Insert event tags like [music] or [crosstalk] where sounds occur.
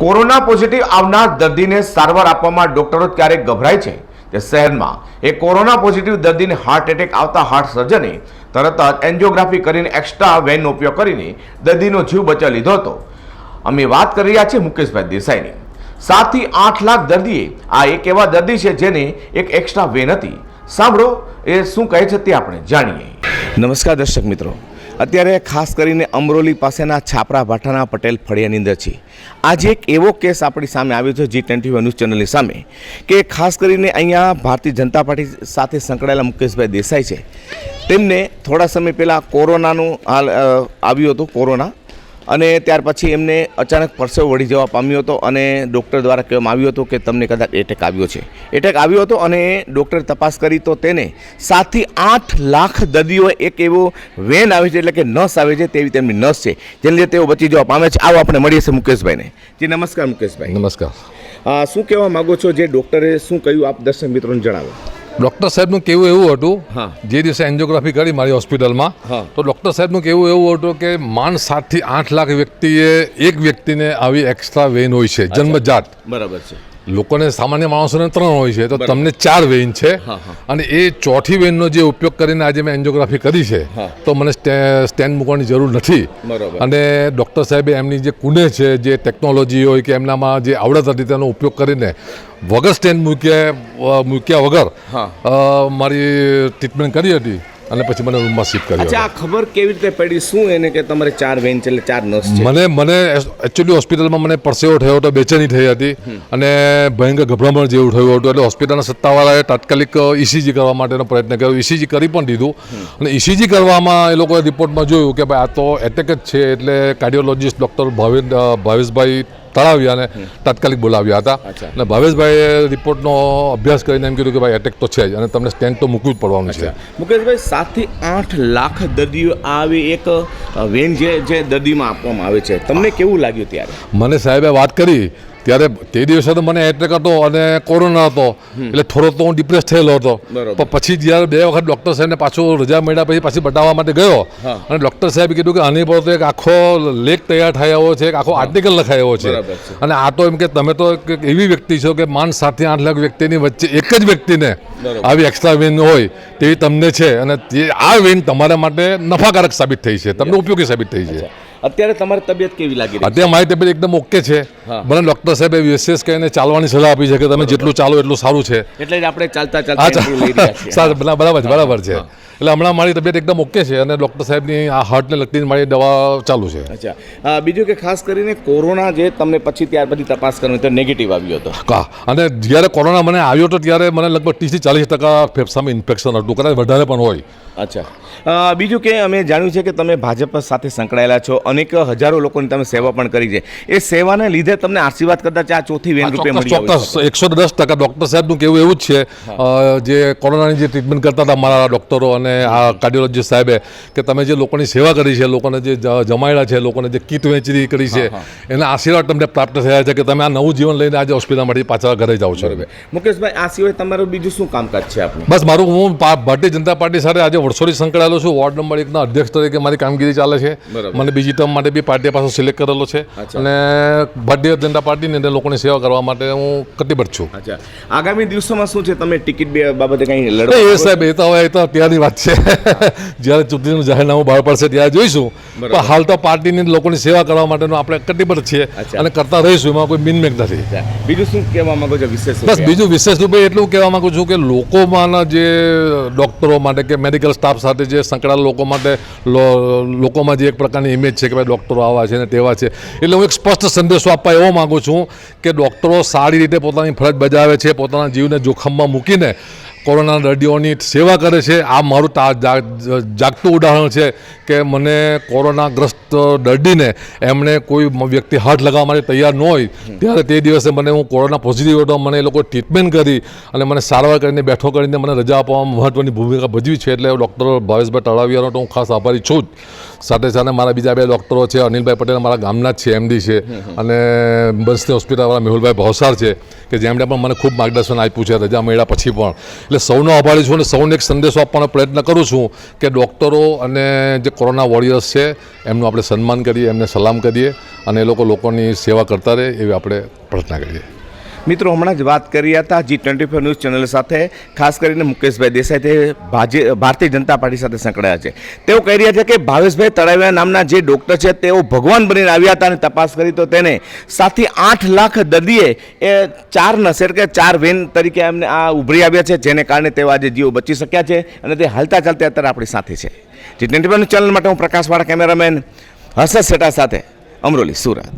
Corona positive આવનાર દર્દીને સારવાર આપવામાં ડોક્ટરો ક્યારેક ગભરાય છે કે શહેરમાં એક કોરોના પોઝિટિવ દર્દીને હાર્ટ એટેક આવતા હાર્ટ સર્જને તરત જ એન્જિયોગ્રાફી કરીને એક્સ્ટ્રા વેનનો ઉપયોગ કરીને દર્દીનો જીવ બચાવી લીધો હતો. અમે વાત કરી રહ્યા છીએ મુકેશભાઈ દેસાઈની. સાતથી આઠ લાખ દર્દીએ આ એક એવા દર્દી છે જેને એક એક્સ્ટ્રા વેન હતી. સાંભળો એ શું કહે છે તે આપણે જાણીએ. નમસ્કાર દર્શક મિત્રો. અત્યારે ખાસ કરીને અમરોલી પાસેના છાપરા ભાઠાના પટેલ ફળિયાની અંદર છે. આજે એક એવો કેસ આપણી સામે આવ્યો છે, જી ટ્વેન્ટી ન્યૂઝ ચેનલની સામે, કે ખાસ કરીને અહીંયા ભારતીય જનતા પાર્ટી સાથે સંકળાયેલા મુકેશભાઈ દેસાઈ છે. તેમને થોડા સમય પહેલાં કોરોનાનું હાલ આવ્યું હતું, કોરોના. અને ત્યાર પછી એમને અચાનક પરસેવો વળી જવા પામ્યો હતો અને ડૉક્ટર દ્વારા કહેવામાં આવ્યું હતું કે તમને કદાચ એટેક આવ્યો છે. એટેક આવ્યો હતો અને ડૉક્ટરે તપાસ કરી તો તેને સાતથી આઠ લાખ દર્દીઓ એક એવો વેન આવે છે એટલે કે નસ આવે છે તેવી તેમની નસ છે. જેને લીધે તેઓ બચી જવા પામે છે. આવો આપણે મળીએ છીએ મુકેશભાઈને. જી નમસ્કાર મુકેશભાઈ. નમસ્કાર. શું કહેવા માગો છો જે ડૉક્ટરે શું કહ્યું? આપ દર્શક મિત્રોને જણાવો. ડૉક્ટર સાહેબનું કેવું એવું હતું જે દિવસે એન્જિયોગ્રાફી કરી મારી હોસ્પિટલમાં તો ડૉક્ટર સાહેબનું કેવું એવું હતું કે માંડ સાતથી આઠ લાખ વ્યક્તિએ એક વ્યક્તિને આવી એક્સ્ટ્રા વેન હોય છે જન્મજાત. બરાબર છે. લોકોને સામાન્ય માણસોને ત્રણ હોય છે તો તમને ચાર વેઇન છે. અને એ ચોથી વેઇનનો જે ઉપયોગ કરીને આજે મેં એન્જિયોગ્રાફી કરી છે તો મને સ્ટે- સ્ટેન્ડ મૂકવાની જરૂર નથી. અને ડૉક્ટર સાહેબે એમની જે કુને છે જે ટેકનોલોજી હોય કે એમનામાં જે આવડત હતી તેનો ઉપયોગ કરીને વગર સ્ટેન્ડ મૂક્યા મૂક્યા વગર મારી ટ્રીટમેન્ટ કરી હતી. અને પછી મને રૂમમાં શિફ્ટ કર્યો અચ્છા આ ખબર કેવી રીતે પડી? શું એને કે તમારે ચાર વેન છે એટલે ચાર નર્સ છે? મને મને એકચ્યુઅલી હોસ્પિટલમાં મને પરસેવો થયો હતો બેચેની થઈ હતી. અને ભયંકર ગભરામણ જેવું થયું હતું. એટલે હોસ્પિટલના સત્તાવાળાએ તાત્કાલિક ઇસીજી કરવા માટેનો પ્રયત્ન કર્યો. ઇસીજી કરી પણ દીધું. અને ઇસીજી કરવામાં એ લોકોએ રિપોર્ટમાં જોયું કે ભાઈ આ તો એટેક જ છે. એટલે કાર્ડિયોલોજિસ્ટ ડૉક્ટર ભાવે ભાવેશભાઈ તળાવ્યા અને તાત્કાલિક બોલાવ્યા હતા. અને ભાવેશભાઈએ રિપોર્ટનો અભ્યાસ કરીને એમ કીધું કે ભાઈ એટેક તો છે જ અને તમને સ્ટેન્ડ તો મૂકવું જ પડવાનું છે. મુકેશભાઈ સાતથી આઠ લાખ દર્દીઓ આવી એક વેન જે જે દર્દીમાં આપવામાં આવે છે. તમને કેવું લાગ્યું ત્યારે? મને સાહેબે વાત કરી ત્યારે તે દિવસે તો મને એટેક હતો અને કોરોના હતો. એટલે થોડો તો હું ડિપ્રેસ થયેલો હતો. પણ પછી જ્યારે બે વખત ડૉક્ટર સાહેબને પાછું રજા મળ્યા પછી પાછી બતાવવા માટે ગયો. અને ડૉક્ટર સાહેબે કીધું કે આની પર તો એક આખો લેખ તૈયાર થયો છે એક આખો આર્ટિકલ લખાયો છે. અને આ તો એમ કે તમે તો એક એવી વ્યક્તિ છો કે માંડ સાતથી આઠ લાખ વ્યક્તિની વચ્ચે એક જ વ્યક્તિને આવી એક્સ્ટ્રા વેન હોય તેવી તમને છે. અને આ વેન તમારા માટે નફાકારક સાબિત થઈ છે. તમને ઉપયોગી સાબિત થઈ છે. અત્યારે તમારી તબિયત કેવી લાગી અત્યારે મારી તબિયત એકદમ ઓકે છે. મને ડોક્ટર સાહેબે વિશેષ કહીને ચાલવાની સલાહ આપી છે કે તમે જેટલું ચાલો એટલું સારું છે. એટલે આપણે ચાલતા ચાલતા બરાબર [laughs] બરાબર છે. એટલે હમણાં મારી તબિયત એકદમ ઓકે છે અને ડૉક્ટર સાહેબની આ હાર્ટને લગતી મારી દવા ચાલુ છે. અચ્છા. બીજું કે ખાસ કરીને કોરોના જે તમને પછી ત્યાર પછી તપાસ કરવાની તો નેગેટિવ આવ્યો હતો. કા અને જ્યારે કોરોના મને આવ્યો હતો ત્યારે મને લગભગ ત્રીસથી ચાલીસ ટકા ફેફસામાં ઇન્ફેક્શન હતું કદાચ વધારે પણ હોય. અચ્છા. બીજું કે અમે જાણ્યું છે કે તમે ભાજપ સાથે સંકળાયેલા છો અનેક હજારો લોકોની તમે સેવા પણ કરી છે. એ સેવાને લીધે તમને આશીર્વાદ કદાચ આ ચોથી વેન રૂપે મળી ચોક્કસ એકસો દસ ટકા ડૉક્ટર સાહેબનું કેવું એવું જ છે. જે કોરોનાની જે ટ્રીટમેન્ટ કરતા હતા મારા ડૉક્ટરો અને આ કાર્ડિયોલોજી સાહેબે કે તમે જે લોકોની સેવા કરી છે લોકોને જે જમાયેલા છે લોકોને જે કીટ વેચી કરી છે એના આશીર્વાદ તમને પ્રાપ્ત થયા છે કે તમે આ નવું જીવન લઈને આજે હોસ્પિટલમાંથી પાછા ઘરે જાઓ છો. મુકેશભાઈ આ સિવાય તમારું બીજું શું કામકાજ છે આપનું? બસ મારું હું ભારતીય જનતા પાર્ટી સાથે આજે વર્ષોથી સંકળાયેલો છું. વોર્ડ નંબર એકના અધ્યક્ષ તરીકે મારી કામગીરી ચાલે છે. મને બીજી ટર્મ માટે બી પાર્ટી પાસે સિલેક્ટ કરેલો છે. અને ભારતીય જનતા પાર્ટીની અને લોકોની સેવા કરવા માટે હું કટિબદ્ધ છું. આગામી દિવસોમાં શું છે? તમે ટિકિટ બાબતે કંઈ એ સાહેબ એ તો હવે એ તો ત્યાંની વાત છે. જ્યારે ચૂંટણીનું જાહેરનામું બહાર પડશે ત્યારે જોઈશું. પણ હાલ તો પાર્ટીની લોકોની સેવા કરવા માટેનું આપણે કટિબદ્ધ છીએ અને કરતા રહીશું. એમાં કોઈ મિનમેક નથી. બીજું શું કહેવા માંગો છો? વિશેષ બસ બીજું વિશેષ રૂપે એટલું કહેવા માંગુ છું કે લોકોમાંના જે ડૉક્ટરો માટે કે મેડિકલ સ્ટાફ સાથે જે સંકળાયેલા લોકો માટે લોકોમાં જે એક પ્રકારની ઇમેજ છે કે ભાઈ ડૉક્ટરો આવા છે ને તેવા છે. એટલે હું એક સ્પષ્ટ સંદેશો આપવા એવો માગું છું કે ડૉક્ટરો સારી રીતે પોતાની ફરજ બજાવે છે પોતાના જીવને જોખમમાં મૂકીને. કોરોના દર્દીઓની સેવા કરે છે. આ મારું તા- જાગતું ઉદાહરણ છે કે મને કોરોનાગ્રસ્ત દર્દીને એમણે કોઈ વ્યક્તિ હાથ લગાવવા માટે તૈયાર ન હોય, ત્યારે તે દિવસે મને હું કોરોના પોઝિટિવ હતો, મને એ લોકો ટ્રીટમેન્ટ કરી અને મને સારવાર કરીને, બેઠો કરીને મને રજા આપવામાં મહત્ત્વની ભૂમિકા ભજવી છે. એટલે ડૉક્ટર ભાવેશભાઈ તળાવિયાનો તો હું ખાસ આભારી છું જ. સાથે સાથે મારા બીજા બે ડૉક્ટરો છે, અનિલભાઈ પટેલ મારા ગામના જ છે એમડી છે અને બંસની હોસ્પિટલવાળા મેહુલભાઈ ભવસાર છે, કે જેમણે પણ મને ખૂબ માર્ગદર્શન આપ્યું છે, રજા મળ્યા પછી પણ. એટલે એટલે સૌનો આભારી છું અને સૌને એક સંદેશો આપવાનો પ્રયત્ન કરું છું કે ડૉક્ટરો અને જે કોરોના વોરિયર્સ છે, એમનું આપણે સન્માન કરીએ, એમને સલામ કરીએ અને એ લોકો લોકોની સેવા કરતા રહે એવી આપણે પ્રાર્થના કરીએ. મિત્રો, હમણાં જ વાત કરી હતા G twenty four news channel સાથે, ખાસ કરીને મુકેશભાઈ દેસાઈ તે ભારતીય જનતા પાર્ટી સાથે સંકળાયા છે. તેઓ કહી રહ્યા છે કે ભાવેશભાઈ તળાવિયા નામના જે ડૉક્ટર છે, તેઓ ભગવાન બનીને આવ્યા હતા અને તપાસ કરી તો તેને સાતથી આઠ લાખ દર્દીએ એ ચાર નસેર કે ચાર વેન તરીકે એમને આ ઉભરી આવ્યા છે, જેને કારણે તેઓ આજે જીવો બચી શક્યા છે અને તે હાલતા ચાલતા અત્યારે આપણી સાથે છે. જી ટ્વેન્ટી ફોર ચેનલ માટે હું પ્રકાશવાળા કેમેરામેન હર્ષદ સેટા સાથે, અમરોલી, સુરત.